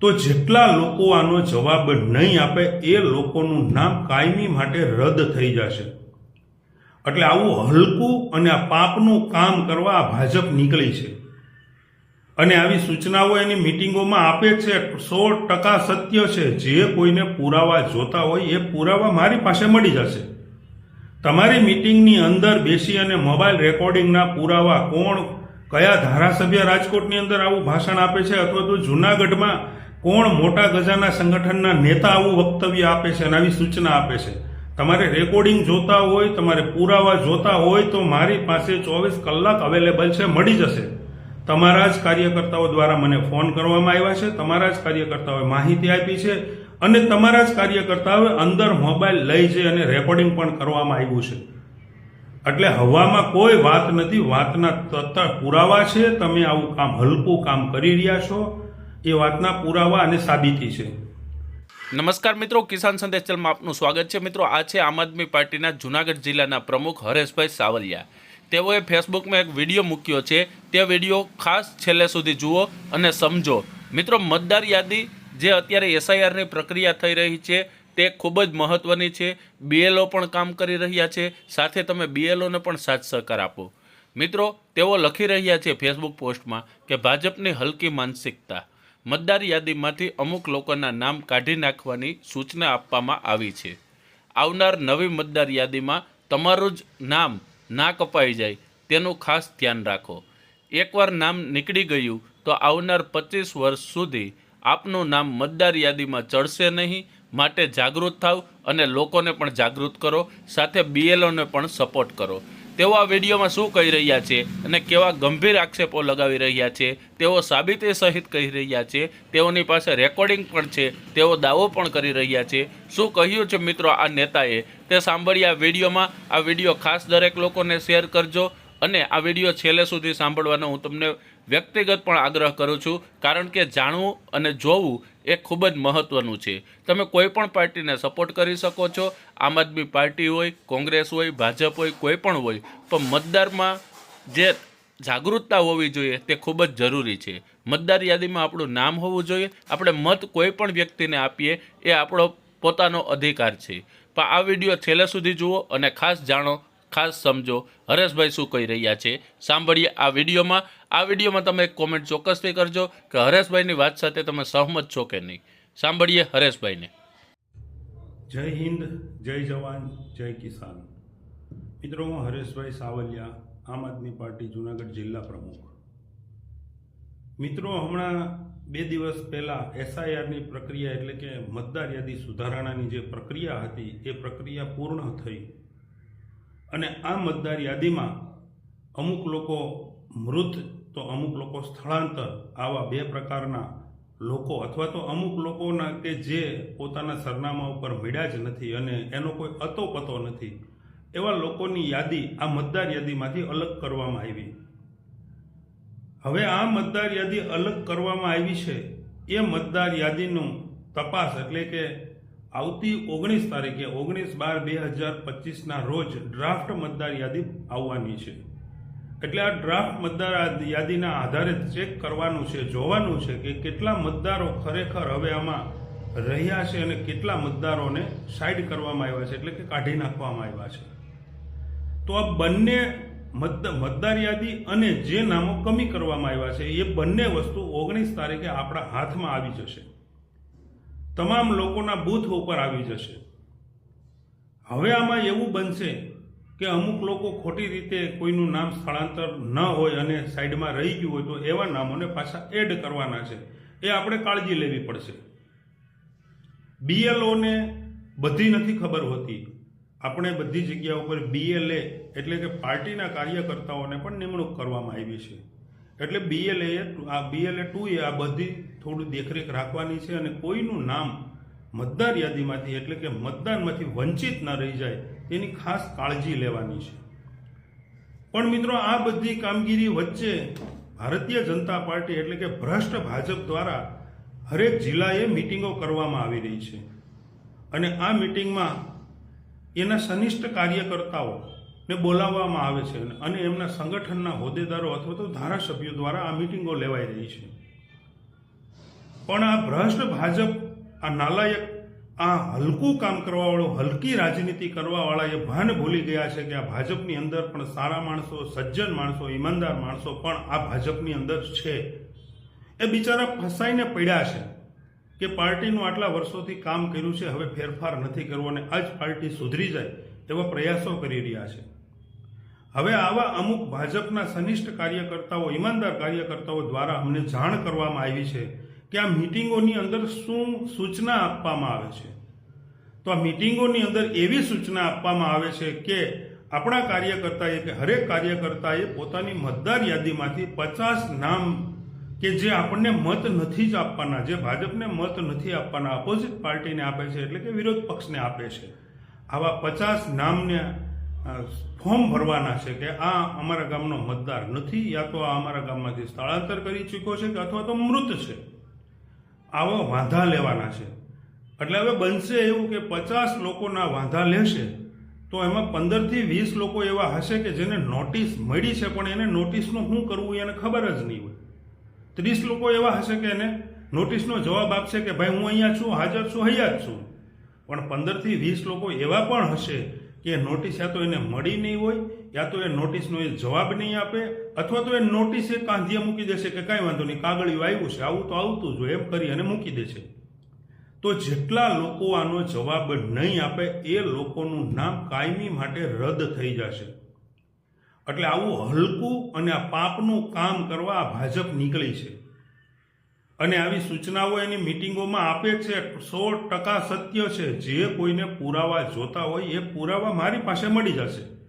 તો જેટલા લોકો આનો જવાબ નહીં આપે એ લોકોનું નામ કાયમી માટે રદ થઈ જશે. એટલે આવું હલકું અને આ પાપનું કામ કરવા આ ભાજપ નીકળી છે. અને આવી સૂચનાઓ એની મિટિંગોમાં આપે છે. સો ટકા સત્ય છે. જે કોઈને પુરાવા જોતા હોય એ પુરાવા મારી પાસે મળી જશે. તમારી મિટિંગની અંદર બેસી અને મોબાઈલ રેકોર્ડિંગના પુરાવા કોણ, કયા ધારાસભ્ય રાજકોટની અંદર આવું ભાષણ આપે છે અથવા તો જુનાગઢમાં કોણ મોટા ગજાના સંગઠનના નેતા આવું વક્તવ્ય આપે છે અને આવી સૂચના આપે છે? તમારે રેકોર્ડિંગ જોતા હોય, તમારે પુરાવા જોતા હોય તો મારી પાસે ચોવીસ કલાક અવેલેબલ છે, મળી જશે. તમારા જ કાર્યકર્તાઓ દ્વારા મને ફોન કરવામાં આવ્યા છે, તમારા જ કાર્યકર્તાઓએ માહિતી આપી છે અને તમારા જ કાર્યકર્તાઓએ અંદર મોબાઈલ લઈ જઈ અને રેકોર્ડિંગ પણ કરવામાં આવ્યું છે. એટલે હવામાં કોઈ વાત નથી, વાતના તત્તર પુરાવા છે, તમે આવું કામ હલકું કામ કરી રહ્યા છો. એ વાતના પુરાવા અને સાબિતી છે. નમસ્કાર મિત્રો, કિસાન સંદેશ ચેનલમાં આપનું સ્વાગત છે. મિત્રો, આ છે આમ આદમી પાર્ટીના જુનાગઢ જિલ્લાના પ્રમુખ હરેશભાઈ સાવલિયા. તેઓએ ફેસબુકમાં એક વીડિયો મૂક્યો છે. તે વીડિયો ખાસ છેલ્લે સુધી જુઓ અને સમજો. મિત્રો, મતદાર યાદી જે અત્યારે એસઆઈઆરની પ્રક્રિયા થઈ રહી છે, તે ખૂબ જ મહત્ત્વની છે. બીએલઓ પણ કામ કરી રહ્યા છે. સાથે તમે બીએલઓને પણ સાથ સહકાર આપો. મિત્રો, તેઓ લખી રહ્યા છે ફેસબુક પોસ્ટમાં કે ભાજપની હલકી માનસિકતા. મતદાર યાદીમાંથી અમુક લોકોના નામ કાઢી નાખવાની સૂચના આપવામાં આવી છે. આવનાર નવી મતદાર યાદીમાં તમારું જ નામ ના કપાઈ જાય તેનું ખાસ ધ્યાન રાખો. એકવાર નામ નીકળી ગયું તો આવનાર પચીસ વર્ષ સુધી આપનું નામ મતદાર યાદીમાં ચડશે નહીં, માટે જાગૃત થાવ અને લોકોને પણ જાગૃત કરો, સાથે બીએલઓને પણ સપોર્ટ કરો. તેઓ આ વિડીયોમાં શું કહી રહ્યા છે અને કેવા ગંભીર આક્ષેપો લગાવી રહ્યા છે, તેઓ સાબિતી સહિત કહી રહ્યા છે, તેઓની પાસે રેકોર્ડિંગ પણ છે, તેઓ દાવો પણ કરી રહ્યા છે. શું કહ્યું છે મિત્રો આ નેતાએ? તે સાંભળી આ વિડીયોમાં. આ વીડિયો ખાસ દરેક લોકોને શેર કરજો અને આ વીડિયો છેલ્લે સુધી સાંભળવાનો હું તમને વ્યક્તિગત પણ આગ્રહ કરું છું, કારણ કે જાણવું અને જોવું એ ખૂબ જ મહત્ત્વનું છે. તમે કોઈ પણ પાર્ટીને સપોર્ટ કરી શકો છો, આમ આદમી પાર્ટી હોય, કોંગ્રેસ હોય, ભાજપ હોય, કોઈ પણ હોય, પણ મતદારમાં જે જાગૃતતા હોવી જોઈએ તે ખૂબ જ જરૂરી છે. મતદાર યાદીમાં આપણું નામ હોવું જોઈએ, આપણે મત કોઈ પણ વ્યક્તિને આપીએ એ આપણો પોતાનો અધિકાર છે. પણ આ વીડિયો છેલ્લે સુધી જુઓ અને ખાસ જાણો ખાસ સમજો. હરેશભાઈ શું કહી રહ્યા છે? સાંભળીએ આ વિડીયોમાં. આ વિડીયોમાં તમે એક કોમેન્ટ ચોક્કસથી કરજો કે હરેશભાઈની વાત સાથે તમે સહમત છો કે નહીં. સાંભળીએ હરેશભાઈને. જય હિન્દ, જય જવાન, જય કિસાન. મિત્રો, હું હરેશભાઈ સાવલિયા, આમ આદમી પાર્ટી જુનાગઢ જિલ્લા પ્રમુખ. મિત્રો, હમણાં બે દિવસ પહેલાં એસઆઈઆરની પ્રક્રિયા એટલે કે મતદાર યાદી સુધારણાની જે પ્રક્રિયા હતી, એ પ્રક્રિયા પૂર્ણ થઈ અને આ મતદાર યાદીમાં અમુક લોકો મૃત, તો અમુક લોકો સ્થળાંતર, આવા બે પ્રકારના લોકો અથવા તો અમુક લોકોના કે જે પોતાના સરનામા ઉપર મળ્યા જ નથી અને એનો કોઈ અતો પતો નથી, એવા લોકોની યાદી આ મતદાર યાદીમાંથી અલગ કરવામાં આવી. હવે આ મતદાર યાદી અલગ કરવામાં આવી છે, એ મતદાર યાદીનું તપાસ એટલે કે આવતી ઓગણીસ તારીખે, ઓગણીસ બાર બે હજાર પચીસના રોજ ડ્રાફ્ટ મતદાર યાદી આવવાની છે. એટલે આ ડ્રાફ્ટ મતદાર યાદીના આધારે ચેક કરવાનું છે, જોવાનું છે કે કેટલા મતદારો ખરેખર હવે આમાં રહ્યા છે અને કેટલા મતદારોને સાઈડ કરવામાં આવ્યા છે, એટલે કે કાઢી નાખવામાં આવ્યા છે. તો આ બંને મત, મતદાર યાદી અને જે નામો કમી કરવામાં આવ્યા છે, એ બંને વસ્તુ ઓગણીસ તારીખે આપણા હાથમાં આવી જશે. તમામ લોકોના બૂથ ઉપર આવી જશે. હવે આમાં એવું બનશે કે અમુક લોકો ખોટી રીતે કોઈનું નામ સ્થળાંતર ન હોય અને સાઈડમાં રહી ગયું હોય તો એવા નામોને પાછા એડ કરવાના છે. એ આપણે કાળજી લેવી પડશે. બીએલઓને બધી નથી ખબર હોતી. આપણે બધી જગ્યા ઉપર બીએલએ એટલે કે પાર્ટીના કાર્યકર્તાઓને પણ નિમણૂક કરવામાં આવી છે. એટલે બીએલએ આ બીએલએ ટુ એ આ બધી થોડું દેખરેખ રાખવાની છે અને કોઈનું નામ મતદાર યાદીમાંથી એટલે કે મતદાનમાંથી વંચિત ન રહી જાય તેની ખાસ કાળજી લેવાની છે. પણ મિત્રો, આ બધી કામગીરી વચ્ચે ભારતીય જનતા પાર્ટી એટલે કે ભ્રષ્ટ ભાજપ દ્વારા હરેક જિલ્લાએ મિટિંગો કરવામાં આવી રહી છે. અને આ મિટિંગમાં એના સનિષ્ઠ કાર્યકર્તાઓ ને બોલાવવામાં આવે છે. અને એમના સંગઠનના હોદ્દેદારો અથવા તો ધારાસભ્યો દ્વારા આ મિટિંગો લેવાઈ રહી છે. પણ આ ભ્રષ્ટ ભાજપ, આ નાલાયક, આ હલકું કામ કરવાવાળો, હલકી રાજનીતિ કરવાવાળા એ ભાન ભૂલી ગયા છે કે આ ભાજપની અંદર પણ સારા માણસો, સજ્જન માણસો, ઈમાનદાર માણસો પણ આ ભાજપની અંદર છે. એ બિચારા ફસાઈને પડ્યા છે કે પાર્ટીનું આટલા વર્ષોથી કામ કર્યું છે, હવે ફેરફાર નથી કરવો અને આજ પાર્ટી સુધરી જાય એવા પ્રયાસો કરી રહ્યા છે. હવે આવા અમુક ભાજપના સનિષ્ઠ કાર્યકર્તાઓ, ઈમાનદાર કાર્યકર્તાઓ દ્વારા અમને જાણ કરવામાં આવી છે કે આ મિટિંગોની અંદર શું સૂચના આપવામાં આવે છે. તો આ મિટિંગોની અંદર એવી સૂચના આપવામાં આવે છે કે આપણા કાર્યકર્તાએ કે હરેક કાર્યકર્તાએ પોતાની મતદાર યાદીમાંથી પચાસ નામ કે જે આપણને મત નથી જ આપવાના, જે ભાજપને મત નથી આપવાના અપોઝિટ પાર્ટીને આપે છે એટલે કે વિરોધ પક્ષને આપે છે. આવા પચાસ નામને ફોર્મ ભરવાના છે કે આ અમારા ગામનો મતદાર નથી યા તો આ અમારા ગામમાંથી સ્થળાંતર કરી ચૂક્યો છે કે અથવા તો મૃત છે. આવા વાંધા લેવાના છે. એટલે હવે બનશે એવું કે પચાસ લોકોના વાંધા લેશે, તો એમાં પંદરથી વીસ લોકો એવા હશે કે જેને નોટિસ મળી છે, પણ એને નોટિસનું શું કરવું એને ખબર જ નહીં હોય. ત્રીસ લોકો એવા હશે કે એને નોટિસનો જવાબ આપશે કે ભાઈ હું અહીંયા છું, હાજર છું હૈયા જ છું. પણ પંદરથી વીસ લોકો એવા પણ હશે કે નોટિસ યા તો એને મળી નહીં હોય, યા તો એ નોટિસનો એ જવાબ નહીં આપે, અથવા તો એ નોટિસ એ કાંધીએ મૂકી દેશે કે કાંઈ વાંધો નહીં, કાગળિયું આવ્યું છે, આવું તો આવતું જ હોય, એમ કરી અને મૂકી દેશે. તો જેટલા લોકો આનો જવાબ નહીં આપે, એ લોકોનું નામ કાયમી માટે રદ થઈ જશે. એટલે આવું હલકું અને આ પાપનું કામ કરવા આ ભાજપ નીકળી છે. અને આવી સૂચનાઓ એની મિટિંગોમાં આપે છે. સો ટકા સત્ય છે. જે કોઈને પુરાવા જોતા હોય એ પુરાવા મારી પાસે મળી જશે.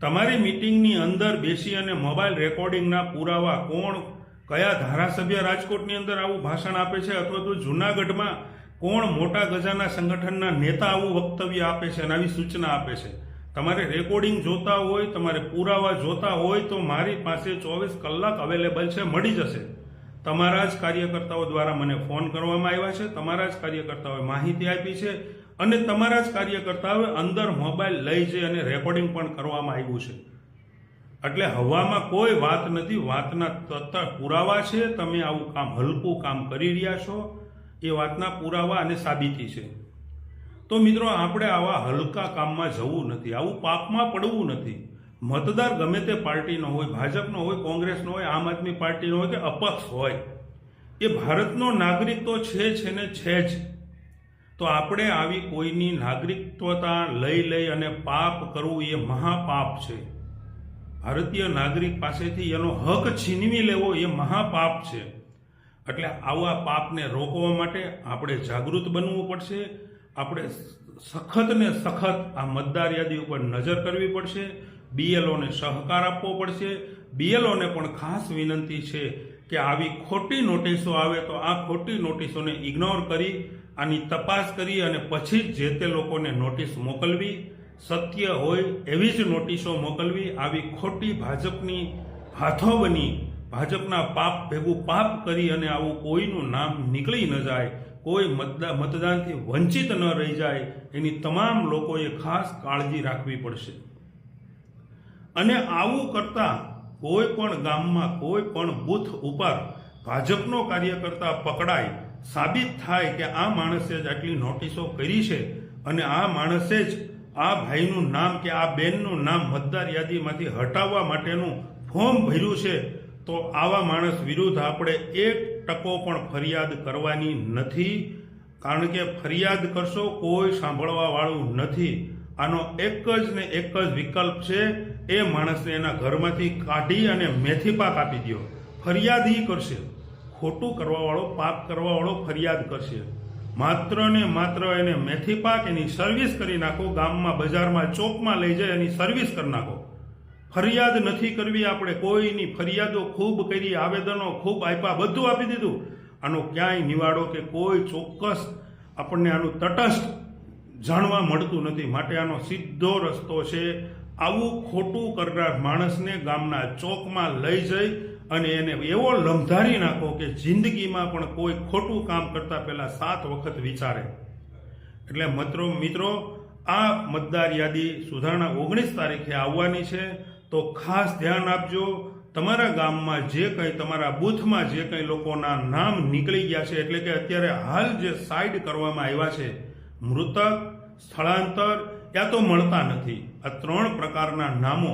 તમારી મિટિંગની અંદર બેસી અને મોબાઈલ રેકોર્ડિંગના પુરાવા કોણ, કયા ધારાસભ્ય રાજકોટની અંદર આવું ભાષણ આપે છે અથવા તો જુનાગઢમાં કોણ મોટા ગજાના સંગઠનના નેતા આવું વક્તવ્ય આપે છે અને આવી સૂચના આપે છે. તમારે રેકોર્ડિંગ જોતા હોય, તમારે પુરાવા જોતા હોય તો મારી પાસે ચોવીસ કલાક અવેલેબલ છે, મળી જશે. તમારા જ કાર્યકર્તાઓ દ્વારા મને ફોન કરવામાં આવ્યા છે, તમારા જ કાર્યકર્તાઓએ માહિતી આપી છે અને તમારા જ કાર્યકર્તાઓએ અંદર મોબાઈલ લઈ જઈ અને રેકોર્ડિંગ પણ કરવામાં આવ્યું છે. એટલે હવામાં કોઈ વાત નથી, વાતના તત્તર પુરાવા છે, તમે આવું કામ હલકું કામ કરી રહ્યા છો, એ વાતના પુરાવા અને સાબિતી છે. તો મિત્રો, આપણે આવા હલકા કામમાં જવું નથી, આવું પાપમાં પડવું નથી. મતદાર ગમે તે પાર્ટીનો હોય, ભાજપનો હોય, કોંગ્રેસનો હોય, આમ આદમી પાર્ટીનો હોય કે અપક્ષ હોય, એ ભારતનો નાગરિક તો છે છે ને છે જ. તો આપણે આવી કોઈની નાગરિકત્વતા લઈ લઈ અને પાપ કરવું એ મહાપાપ છે. ભારતીય નાગરિક પાસેથી એનો હક છીનવી લેવો એ મહાપાપ છે. એટલે આવા પાપને રોકવા માટે આપણે જાગૃત બનવું પડશે, આપણે સખત ને સખત આ મતદાર યાદી ઉપર નજર કરવી પડશે બીએલઓને સહકાર આપવો પડશે. બીએલઓને પણ ખાસ વિનંતી છે કે આવી ખોટી નોટિસો આવે તો આ ખોટી નોટિસોને ઇગ્નોર કરી આની તપાસ કરી અને પછી જ જે તે લોકોને નોટિસ મોકલવી. સત્ય હોય એવી જ નોટિસો મોકલવી. આવી ખોટી ભાજપની હાથો બની, ભાજપના પાપ ભેગું પાપ કરી અને આવું કોઈનું નામ નીકળી ન જાય, કોઈ મતદા, મતદાનથી વંચિત ન રહી જાય, એની તમામ લોકોએ ખાસ કાળજી રાખવી પડશે. અને આવું કરતા કોઈ પણ ગામમાં કોઈ પણ બૂથ ઉપર ભાજપનો કાર્યકર્તા પકડાય, સાબિત થાય કે આ માણસે જ આટલી નોટિસો કરી છે અને આ માણસે જ આ ભાઈનું નામ કે આ બેનનું નામ મતદાર યાદીમાંથી હટાવવા માટેનું ફોર્મ ભર્યું છે, તો આવા માણસ વિરુદ્ધ આપણે એક ટકો પણ ફરિયાદ કરવાની નથી. કારણ કે ફરિયાદ કરશો કોઈ સાંભળવાવાળું નથી. આનો એક જ ને એક જ વિકલ્પ છે એ માણસને એના ઘરમાંથી કાઢી અને મેથી પાક આપી દો ફરિયાદ એ કરશે. ખોટું કરવાવાળો પાપ કરવાવાળો ફરિયાદ કરશે. માત્ર ને માત્ર એને મેથી પાક એની સર્વિસ કરી નાખો, ગામમાં, બજારમાં, ચોકમાં લઈ જાય એની સર્વિસ કરી નાખો. ફરિયાદ નથી કરવી, આપણે કોઈની ફરિયાદો ખૂબ કરી, આવેદનો ખૂબ આપ્યા, બધું આપી દીધું. આનો ક્યાંય નિવાડો કે કોઈ ચોક્કસ આપણને આનું તટસ્થ જાણવા મળતું નથી. માટે આનો સીધો રસ્તો છે આવું ખોટું કરનાર માણસને ગામના ચોકમાં લઈ જઈ અને એને એવો લંધારી નાખો કે જિંદગીમાં પણ કોઈ ખોટું કામ કરતા પહેલા સાત વખત વિચારે. એટલે મિત્રો મિત્રો, આ મતદાર યાદી સુધારણા ઓગણીસ તારીખે આવવાની છે. તો ખાસ ધ્યાન આપજો, તમારા ગામમાં જે કંઈ, તમારા બૂથમાં જે કંઈ લોકોના નામ નીકળી ગયા છે, એટલે કે અત્યારે હાલ જે સાઈડ કરવામાં આવ્યા છે, મૃતક, સ્થળાંતર, યા તો મળતા નથી. આ ત્રણ પ્રકારના નામો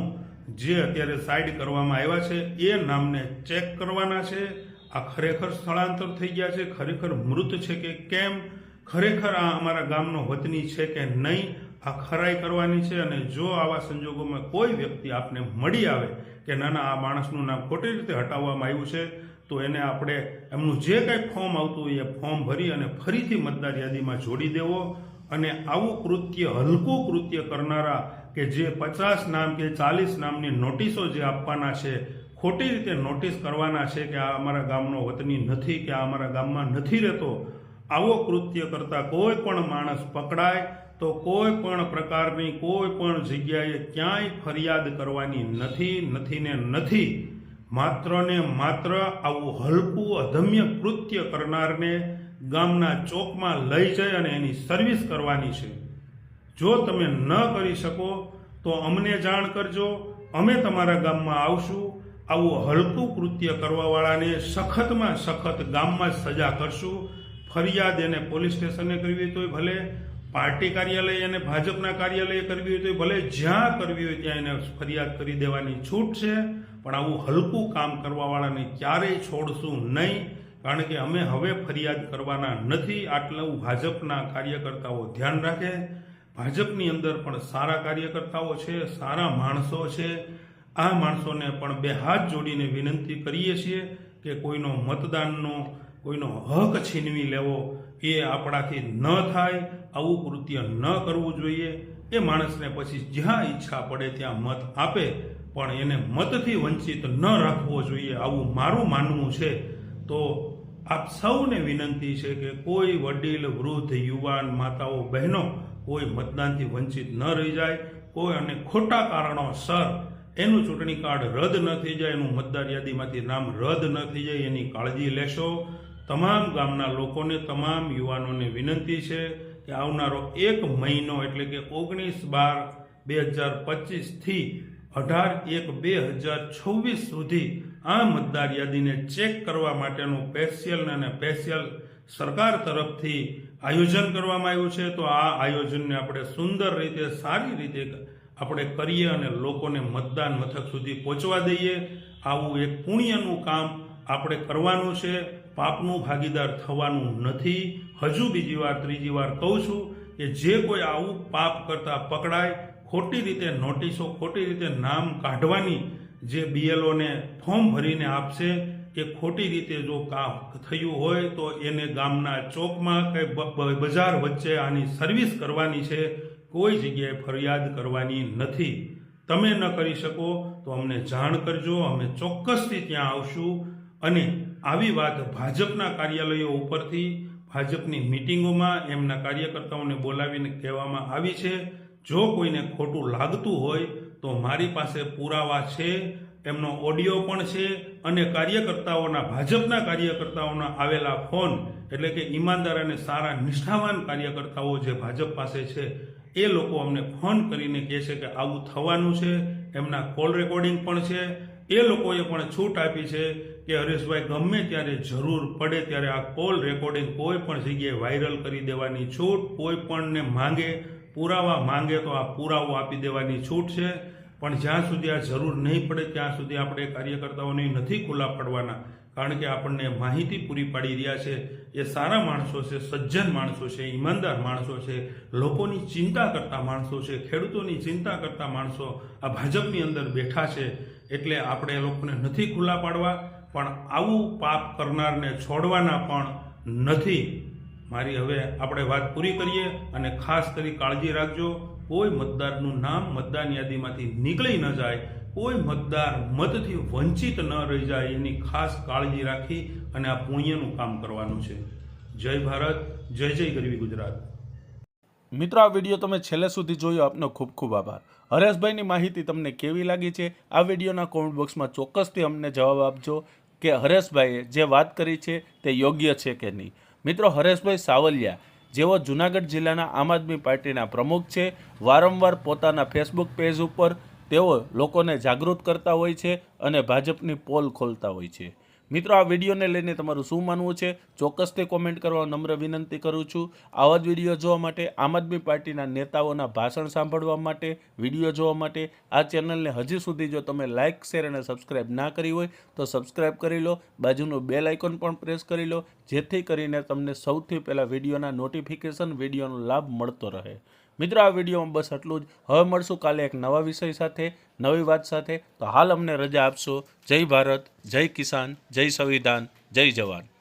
જે અત્યારે સાઈડ કરવામાં આવ્યા છે, એ નામને ચેક કરવાના છે. આ ખરેખર સ્થળાંતર થઈ ગયા છે, ખરેખર મૃત છે કે કેમ? ખરેખર આ અમારા ગામનો વતની છે કે નહીં? આ ખરાઈ કરવાની છે અને જો આવા સંજોગોમાં કોઈ વ્યક્તિ આપને મળી આવે કે ના ના આ માણસનું નામ ખોટી રીતે હટાવવામાં આવ્યું છે, તો એને આપણે એમનું જે કાંઈ ફોર્મ આવતું હોય એ ફોર્મ ભરી અને ફરીથી મતદાર યાદીમાં જોડી દેવો અને આવું કૃત્ય, હલકું કૃત્ય કરનારા કે જે પચાસ નામ કે ચાલીસ નામની નોટિસો જે આપવાના છે, ખોટી રીતે નોટિસ કરવાના છે કે આ અમારા ગામનો વતની નથી, કે આ અમારા ગામમાં નથી રહેતો, આવો કૃત્ય કરતા કોઈ પણ માણસ પકડાય તો કોઈ પણ પ્રકારની કોઈ પણ જગ્યાએ ક્યાંય ફરિયાદ કરવાની નથી નથી ને નથી. માત્ર ને માત્ર આવું હલકું, અધમ્ય કૃત્ય કરનારને ગામના ચોકમાં લઈ જઈ અને એની સર્વિસ કરવાની છે. જો તમે ન કરી શકો, તો અમને જાણ કરજો. અમે તમારા ગામમાં આવશું. આવું હલકું કૃત્ય કરવાવાળાને સખતમાં સખત ગામમાં જ સજા કરશું. ફરિયાદ એને પોલીસ સ્ટેશને કરવી હોય તોય ભલે, પાર્ટી કાર્યાલય અને ભાજપના કાર્યાલયે કરવી હોય તો ભલે, જ્યાં કરવી હોય ત્યાં એને ફરિયાદ કરી દેવાની છૂટ છે. પણ આવું હલકું કામ કરવાવાળાને ક્યારેય છોડશું નહીં, કારણ કે અમે હવે ફરિયાદ કરવાના નથી. આટલું ભાજપના કાર્યકર્તાઓ ધ્યાન રાખે. ભાજપની અંદર પણ સારા કાર્યકર્તાઓ છે, સારા માણસો છે. આ માણસોને પણ બે હાથ જોડીને વિનંતી કરીએ છીએ કે કોઈનો મતદાનનો, કોઈનો હક છીનવી લેવો, એ આપણાથી ન થાય, આવું કૃત્ય ન કરવું જોઈએ. એ માણસને પછી જ્યાં ઈચ્છા પડે ત્યાં મત આપે, પણ એને મતથી વંચિત ન રાખવો જોઈએ આવું મારું માનવું છે. તો આપ સૌને વિનંતી છે કે કોઈ વડીલ, વૃદ્ધ, યુવાન, માતાઓ, બહેનો કોઈ મતદાનથી વંચિત ન રહી જાય, કોઈ અને ખોટા કારણોસર એનું ચૂંટણી કાર્ડ રદ ન થઈ જાય, એનું મતદાર યાદીમાંથી નામ રદ ન થઈ જાય, એની કાળજી લેશો. તમામ ગામના લોકોને, તમામ યુવાનોને વિનંતી છે કે આવનારો એક મહિનો, એટલે કે ઓગણીસ બાર બે હજાર પચીસથી અઢાર એક બે હજાર છવ્વીસ સુધી આ મતદાર યાદીને ચેક કરવા માટેનું પેશિયલ અને પેશિયલ સરકાર તરફથી આયોજન કરવામાં આવ્યું છે, તો આ આયોજનને આપણે સુંદર રીતે, સારી રીતે આપણે કરીએ અને લોકોને મતદાન મથક સુધી પહોંચવા દઈએ. આવું એક પુણ્યનું કામ આપણે કરવાનું છે. પાપનું ભાગીદાર થવાનું નથી. હજુ બીજી વાર, ત્રીજી વાર કહું છું કે જે કોઈ આવું પાપ કરતા પકડાય, ખોટી રીતે નોટિસો, ખોટી રીતે નામ કાઢવાની જે બીએલઓને ફોર્મ ભરીને આપશે કે ખોટી રીતે જો કામ થયું હોય તો એને ગામના ચોકમાં કે બજાર વચ્ચે આની સર્વિસ કરવાની છે. કોઈ જગ્યાએ ફરિયાદ કરવાની નથી. તમે ન કરી શકો તો અમને જાણ કરજો. અમે ચોક્કસથી ત્યાં આવશું. અને આવી વાત ભાજપના કાર્યાલયો ઉપરથી, ભાજપની મિટિંગોમાં એમના કાર્યકર્તાઓને બોલાવીને કહેવામાં આવી છે. જો કોઈને ખોટું લાગતું હોય તો મારી પાસે પુરાવા છે. એમનો ઓડિયો પણ છે. અને કાર્યકર્તાઓના, ભાજપના કાર્યકર્તાઓના આવેલા ફોન, એટલે કે ઈમાનદાર અને સારા, નિષ્ઠાવાન કાર્યકર્તાઓ જે ભાજપ પાસે છે, એ લોકો અમને ફોન કરીને કહે છે કે આવું થવાનું છે, એમના કોલ રેકોર્ડિંગ પણ છે. એ લોકોએ પણ છૂટ આપી છે કે હરેશભાઈ, ગમે ત્યારે જરૂર પડે ત્યારે આ કોલ રેકોર્ડિંગ કોઈ પણ જગ્યાએ વાયરલ કરી દેવાની છૂટ, કોઈ પણને માંગે, પુરાવા માંગે તો આ પુરાવો આપી દેવાની છૂટ છે. પણ જ્યાં સુધી આ જરૂર નહીં પડે, ત્યાં સુધી આપણે કાર્યકર્તાઓને નથી ખુલ્લા પડવાના, કારણ કે આપણને માહિતી પૂરી પાડી રહ્યા છે. એ સારા માણસો છે, સજ્જન માણસો છે, ઈમાનદાર માણસો છે, લોકોની ચિંતા કરતા માણસો છે, ખેડૂતોની ચિંતા કરતા માણસો આ ભાજપની અંદર બેઠા છે. એટલે આપણે લોકોને નથી ખુલ્લા પાડવા, પણ આવું પાપ કરનારને છોડવાના પણ નથી. મારી હવે આપણે વાત પૂરી કરીએ અને ખાસ કરી કાળજી રાખજો. કોઈ મતદારનું નામ મતદાન યાદીમાંથી નીકળી ન જાય, કોઈ મતદાર મતથી વંચિત ન રહી જાય, એની ખાસ કાળજી રાખી અને આ પુણ્યનું કામ કરવાનું છે. જય ભારત, જય જય ગરવી ગુજરાત. મિત્રો, આ વીડિયો તમે છેલ્લે સુધી જોયો, આપનો ખૂબ ખૂબ આભાર. હરેશભાઈની માહિતી તમને કેવી લાગી છે? આ વિડીયોના કોમેન્ટ બોક્સમાં ચોક્કસથી અમને જવાબ આપજો કે હરેશભાઈએ જે વાત કરી છે તે યોગ્ય છે કે નહીં. મિત્રો, હરેશભાઈ સાવલિયા જેઓ જુનાગઢ જિલ્લાના આમ આદમી પાર્ટીના પ્રમુખ છે, વારંવાર પોતાના ફેસબુક પેજ ઉપર તેઓ લોકોને જાગૃત કરતા હોય છે અને ભાજપની પોલ ખોલતા હોય છે. મિત્રો, આ વિડીયોને લઈને તમારું શું માનવું છે? ચોક્કસથી કોમેન્ટ કરવા નમ્ર વિનંતી કરું છું. આવા જ વીડિયો જોવા માટે આમ આદમી પાર્ટીના નેતાઓના ભાષણ સાંભળવા માટે, વીડિયો જોવા માટે આ ચેનલને હજી સુધી જો તમે લાઇક શેર અને સબસ્ક્રાઇબ ના કરી હોય, તો સબસ્ક્રાઇબ કરી લો. બાજુનું બેલ આઇકોન પણ પ્રેસ કરી લો, જેથી કરીને તમને સૌથી પહેલાં વિડીયોના નોટિફિકેશન વિડીયોનો લાભ મળતો રહે. મિત્રો, આ વિડીયોમાં બસ આટલું જ. હવે મળશું કાલે એક નવા વિષય સાથે, નવી વાત સાથે. તો હાલ અમને રજા આપશો. જય ભારત, જય કિસાન, જય સંવિધાન, જય જવાન.